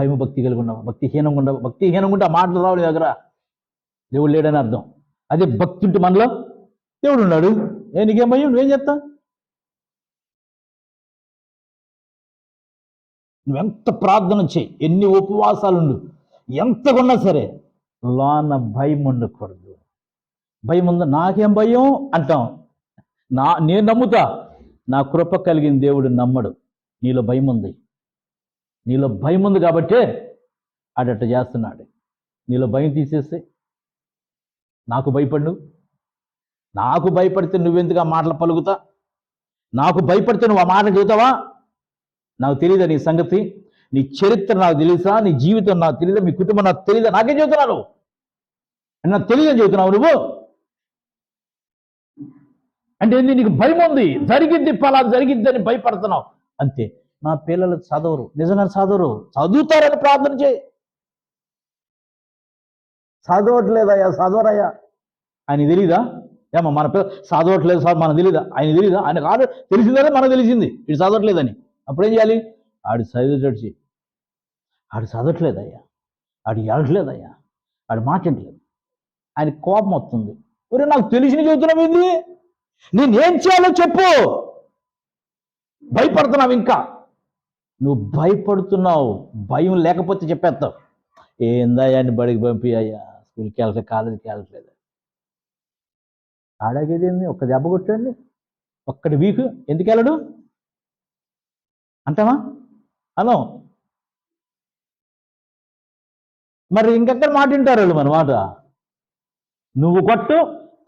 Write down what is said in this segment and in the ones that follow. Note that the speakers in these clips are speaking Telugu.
భయం భక్తి కలిగి ఉన్నావు భక్తిహీనంగా ఉండవు భక్తిహీనంగా ఉంటే ఆ మాటలు రావు దగ్గర. దేవుడు లేడని అర్థం. అదే భక్తి ఉంటే మనలో దేవుడు ఉన్నాడు. ఏ నీకేం భయం? నువ్వేం చెప్తా నువ్వెంత ప్రార్థన చేయి? ఎన్ని ఉపవాసాలుండు? ఎంతకున్నా సరే లోన భయం ఉండకూడదు. భయం ఉందా? నాకేం భయం? అంటాం. నా నేను నమ్ముతా. నా కృప కలిగిన దేవుడు నమ్మడు. నీలో భయం ఉంది. నీలో భయం ఉంది కాబట్టే ఆడట చేస్తున్నాడు. నీలో భయం తీసేస్తే నాకు భయపడు నాకు భయపడితే నువ్వెందుకు ఆ మాటలు పలుకుతా? నాకు భయపడితే నువ్వు ఆ మాటలు చెబుతావా? నాకు తెలియదా నీ సంగతి? నీ చరిత్ర నాకు తెలుసా? నీ జీవితం నాకు తెలియదా మీ కుటుంబం నాకు తెలియదా నాకేం చెబుతున్నావు నాకు తెలియదని చెబుతున్నావు నువ్వు? అంటే ఏంది? నీకు భయం ఉంది. జరిగింది పలా జరిగిద్దని భయపడుతున్నావు. అంతే. నా పిల్లలు చదవరు. నిజంగా చదవరు. చదువుతారని ప్రార్థన చేయి. చదవట్లేదయ్యా చదవరయ్యా. ఆయన తెలీదా? ఏమో మన పిల్ల చదవట్లేదు సార్ మనకు తెలీదా? ఆయన తెలీదా? ఆయన కాదు తెలిసిందని మనకు తెలిసింది. ఇటు చదవట్లేదని. అప్పుడేం చేయాలి? ఆడు చదివేటట్టు చేయి. ఆడు చదవట్లేదయ్యా. ఆడు వెళ్ళట్లేదయ్యా ఆడు మాట్లాడలేదు ఆయన కోపం వస్తుంది. ఒరే నాకు తెలిసిన చెబుతున్నావు ఏంది? నేనేం చేయాలో చెప్పు. భయపడుతున్నావు ఇంకా. నువ్వు భయపడుతున్నావు భయం లేకపోతే చెప్పేస్తావు. ఏందయ్యా అని బడికి పంపి అయ్యా స్కూల్కి వెళ్ళట్లేదు కాలేజీకి వెళ్ళట్లేదు. ఆడాగేది ఏంది? ఒక్క దెబ్బ కొట్టండి ఒక్కటి వీక్ ఎందుకు వెళ్ళడు? అంటావా? హలో. మరి ఇంకెక్కడ మాట వింటారు వాళ్ళు మన మాట? నువ్వు కొట్టు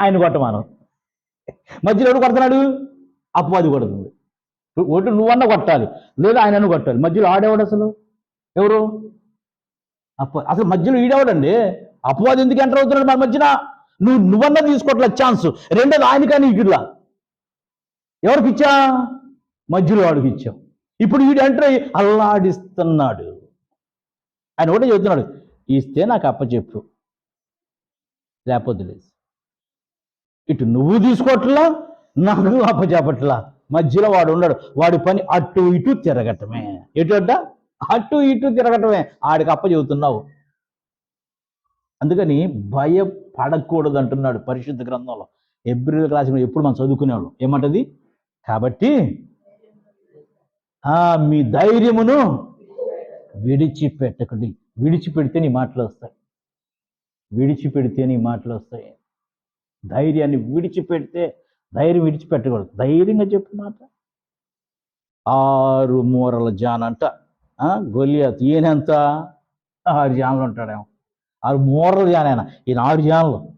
ఆయన కొట్టమాను. మధ్యలో కొడుతున్నాడు కొడుతున్నాడు? అది కొడుతుంది ఓటు నువ్వన్నా కొట్టాలి లేదా ఆయనను కొట్టాలి. మధ్యలో ఆడేవాడు అసలు? ఎవరు? అప్ప అసలు మధ్యలో ఈడేవాడండి? అపవాది ఎందుకు ఎంటర్ అవుతున్నాడు మన మధ్యన? నువ్వు నువ్వన్నా తీసుకోవట్లే ఛాన్స్ రెండోది ఆయన కానీ ఇట్లా? ఎవరికి ఇచ్చా? మధ్యలో వాడికి ఇచ్చాం. ఇప్పుడు వీడు ఎంటర్ అయ్యి అల్లాడిస్తున్నాడు. ఆయన ఒకటే చెబుతున్నాడు ఇస్తే నాకు అప్పచెప్పు. లేకపోతే లేదు. ఇటు నువ్వు తీసుకోవట్లా నాకు అప్పచెప్పట్లా. మధ్యలో వాడు ఉన్నాడు వాడి పని అటు ఇటు తిరగటమే. ఎటు అటు? ఇటు తిరగటమే. ఆడికి అప్ప చెబుతున్నావు అందుకని భయపడకూడదు అంటున్నాడు పరిశుద్ధ గ్రంథంలో. ఎబ్రిల్ రాసిన ఎప్పుడు మనం చదువుకునేవాళ్ళం. ఏమంటది? కాబట్టి ఆ మీ ధైర్యమును విడిచిపెట్టకండి. విడిచిపెడితే నీ మాటలు వస్తాయి. విడిచిపెడితే నీ మాటలు వస్తాయి. ధైర్యాన్ని విడిచిపెడితే ధైర్యం విడిచిపెట్టకూడదు. ధైర్యంగా చెప్పు మాట. ఆరు మూరల జాన్ అంట. ఆ, గొలియాత్ ఈయనంత? ఆరు జాన్లు ఉంటాడేమో. ఆరు మూరల జానేనా ఈయన ఆరు జాన్లు.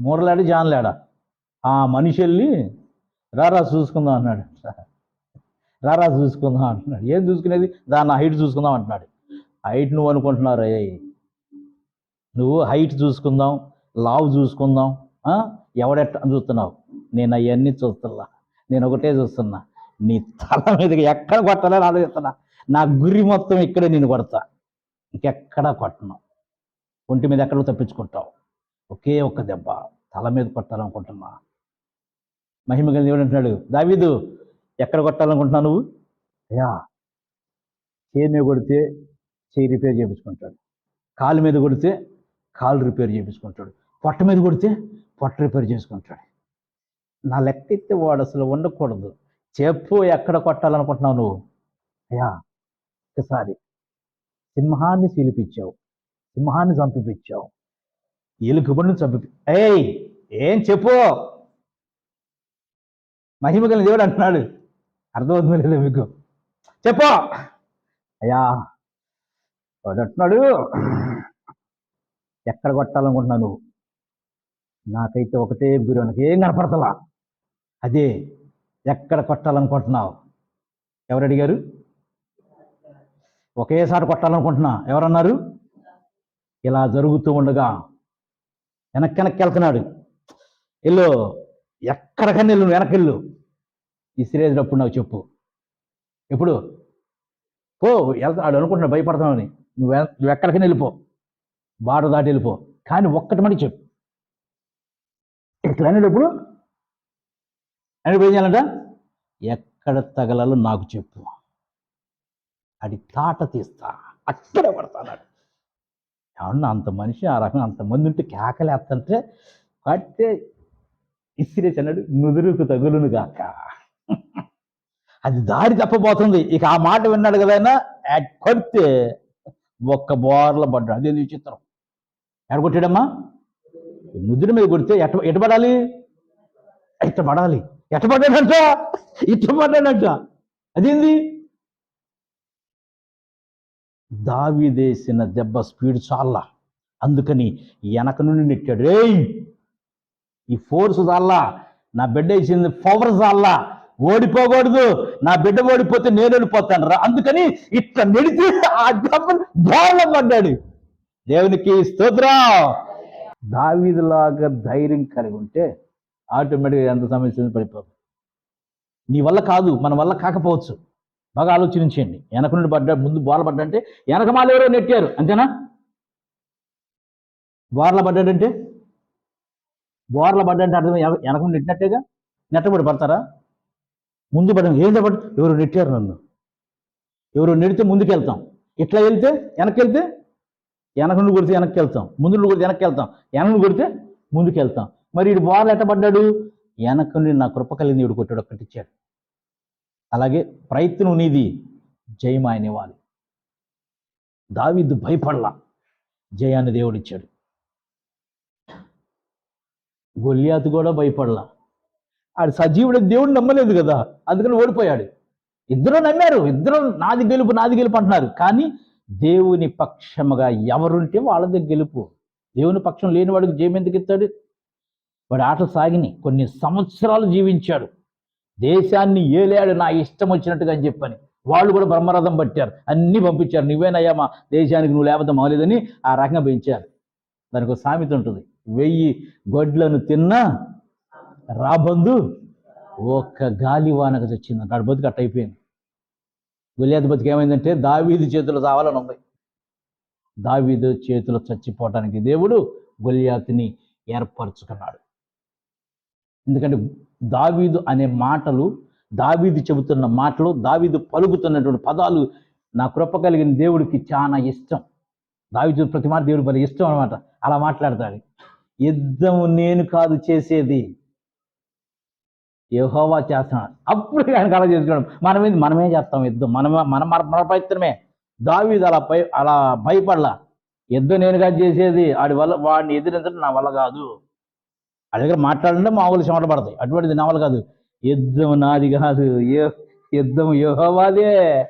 మూరలాడి జాన్లాడా? ఆ మనిషి వెళ్ళి రారా చూసుకుందాం అన్నాడు. రారా చూసుకుందాం అంటున్నాడు. ఏం చూసుకునేది? దాన్ని హైట్ చూసుకుందాం అంటున్నాడు. హైట్ నువ్వు అనుకుంటున్నారు అయ్యాయి నువ్వు హైట్ చూసుకుందాం లావు చూసుకుందాం ఎవడెట్ట చూస్తున్నావు? నేను అవన్నీ చూస్తున్నా. నేను ఒకటే చూస్తున్నా. నీ తల మీదకి ఎక్కడ కొట్టాలని ఆలోచిస్తున్నా. నా గురి మొత్తం ఇక్కడే నేను కొడతా. ఇంకెక్కడా కొట్టను? ఒంటి మీద ఎక్కడ తప్పించుకుంటావు? ఒకే ఒక్క దెబ్బ తల మీద కొట్టాలనుకుంటున్నా. మహిమ కలిగి దేవుడు అంటున్నాడు దావీదు ఎక్కడ కొట్టాలనుకుంటున్నావు నువ్వు? అయ్యా చేయి మీద కొడితే చేయి రిపేర్ చేయించుకుంటాడు. కాలు మీద కొడితే కాలు రిపేర్ చేయించుకుంటాడు. పొట్ట మీద కొడితే పొట్ట రిపేర్ చేసుకుంటాడు. నా లెక్కెత్తి వాడు అసలు ఉండకూడదు. చెప్పు ఎక్కడ కొట్టాలనుకుంటున్నావు నువ్వు? అయ్యా ఒకసారి సింహాన్ని శీలిపించావు. సింహాన్ని చంపిపించావు. ఎలుకబడిని చంపి ఏయ్ ఏం చెప్పు? మహిమ కలిగిన దేవుడు అంటున్నాడు. అర్థమవుతుంది లేదా మీకు? చెప్పు. అయ్యా వాడు అంటున్నాడు. ఎక్కడ కొట్టాలనుకుంటున్నావు నువ్వు? నాకైతే ఒకటే గురి ఏం కనపడతలా? అదే ఎక్కడ కొట్టాలనుకుంటున్నావు? ఎవరు అడిగారు? ఒకేసారి కొట్టాలనుకుంటున్నా. ఎవరన్నారు? ఇలా జరుగుతూ ఉండగా వెనక్కి వెనక్కి వెళ్తున్నాడు. వెళ్ళు ఎక్కడికన్నా వెళ్ళు నువ్వు వెనక్కి వెళ్ళు. ఇసిరేసినప్పుడు నాకు చెప్పు. ఎప్పుడు పో వెళ్తాడు అనుకుంటున్నాడు భయపడతానని నువ్వు నువ్వు ఎక్కడికైనా వెళ్ళిపో. బాట దాటి వెళ్ళిపో. కానీ ఒక్కటి మడి చెప్పు. ఇట్లా అనేటప్పుడు అని ఏం చేయాలంట? ఎక్కడ తగలాలో నాకు చెప్పు. అది తాట తీస్తా. అక్కడే పడతాడు ఏమన్నా అంత మనిషి ఆ రకంగా అంతమంది ఉంటే కేకలేస్తంటే పట్టే ఇసిరేసి అన్నాడు నుదురుకు తగులును గాక. అది దారి తప్పబోతుంది. ఇక ఆ మాట విన్నాడు కదా ఆయన? కొడితే ఒక్క బోర్ల పడ్డాడు. అదే విచిత్రం. ఎక్కడ కొట్టాడమ్మా? నుదురు మీద కొడితే ఎట్ట ఎటు పడాలి? ఎట్ట పడాలి? ఎట్ట పడ్డాడంట? ఇట్ట పడ్డాడంట. అదేంది? దావిదేసిన దెబ్బ స్పీడ్ చాలా అందుకని వెనక నుండి నెట్టాడు. ఈ ఫోర్స్ చాలా నా బిడ్డ ఇచ్చింది పవర్ చాలా ఓడిపోకూడదు. నా బిడ్డ ఓడిపోతే నేను వెళ్ళిపోతాను రా. అందుకని ఇట్లా నిడిచి ఆ దెబ్బను బోర్ల పడ్డాడు. దేవునికి స్తోత్రం. దావిదిలాగా ధైర్యం కలిగి ఉంటే ఆటోమేటిక్గా ఎంత సమస్య పడిపోతుంది నీ వల్ల కాదు మన వల్ల కాకపోవచ్చు. బాగా ఆలోచించండి. వెనక నుండి పడ్డా ముందు బోర్ల పడ్డా వెనక మాలు ఎవరో నెట్టారు అంతేనా? బోర్ల పడ్డాడంటే? బోర్ల పడ్డంటే అర్థం వెనక నుండి నెట్టినట్టేగా? నెట్టబడి పడతారా? ముందు పడ్డం ఏం చెప్పండి? ఎవరు నెట్టారు నన్ను? ఎవరు నెడితే ముందుకు వెళ్తాం ఇట్లా వెళ్తే వెనక్కి వెళ్తే వెనక నుండి కొడితే వెనక్కి వెళ్తాం ముందు నుండి కొడితే వెనక్కి వెళ్తాం వెనక నుండి కొడితే ముందుకు వెళ్తాం మరి ఇటు బోర్లు ఎట్టపడ్డాడు వెనక నుండి నా కృప కలిగింది ఇడు కొట్టాడు ఒక్కటి ఇచ్చాడు. అలాగే ప్రయత్నం నీది జయం అనేవాడు దావిద్దు భయపడలా. జయాన్ని దేవుడిచ్చాడు గొల్లియాతు కూడా భయపడలా. ఆడు సజీవుడు దేవుడు నమ్మలేదు కదా అందుకని ఓడిపోయాడు. ఇద్దరు నమ్మారు ఇద్దరు నాది గెలుపు నాది గెలుపు అంటున్నారు. కానీ దేవుని పక్షముగా ఎవరుంటే దగ్గర గెలుపు. దేవుని పక్షం లేని వాడికి జయం ఎందుకు ఇస్తాడు? వాడి ఆటలు సాగిని కొన్ని సంవత్సరాలు జీవించాడు. దేశాన్ని ఏలాడు నా ఇష్టం వచ్చినట్టుగా అని చెప్పని. వాళ్ళు కూడా బ్రహ్మరథం పట్టారు. అన్నీ పంపించారు. నువ్వేనయ్యా మా దేశానికి నువ్వు లేకపోతే మాలేదని ఆ రకంగా పెంచారు. దానికి ఒక సామెత ఉంటుంది. వెయ్యి గొడ్లను తిన్నా రాబందు ఒక్క గాలి వానకు చచ్చింది. అంటాడు బతుకు అట్ట అయిపోయింది. గొలియాత బతుకు ఏమైందంటే దావీదు చేతులు చావాలని ఉంది. దావీదు చేతులు చచ్చిపోవటానికి దేవుడు గొలియాతుని ఏర్పరచుకున్నాడు. ఎందుకంటే దావీదు అనే మాటలు దావీదు చెబుతున్న మాటలు దావీదు పలుకుతున్నటువంటి పదాలు నా కృప కలిగిన దేవుడికి చాలా ఇష్టం. దావీదు ప్రతి మాట దేవుడి పని ఇష్టం అనమాట అలా మాట్లాడతాడు. యుద్ధము నేను కాదు చేసేది. యహోవా చేస్తున్నాడు. అప్పుడు ఆయనకు అలా చేసుకోవడం. మనమే మనమే చేస్తాం యుద్ధం. మనమే మన మన మన ప్రయత్నమే. దావీదు అలా భయ అలా భయపడలా. యుద్ధం నేను కాదు చేసేది. వాడి వల్ల వాడిని ఎదిరించడం నా వల్ల కాదు. అలాగే దగ్గర మాట్లాడంటే మామూలు చెమట పడతాయి. అటువంటిది నవలు కాదు. యుద్ధం నాది కాదు. ఏ యుద్ధం యెహోవాదే.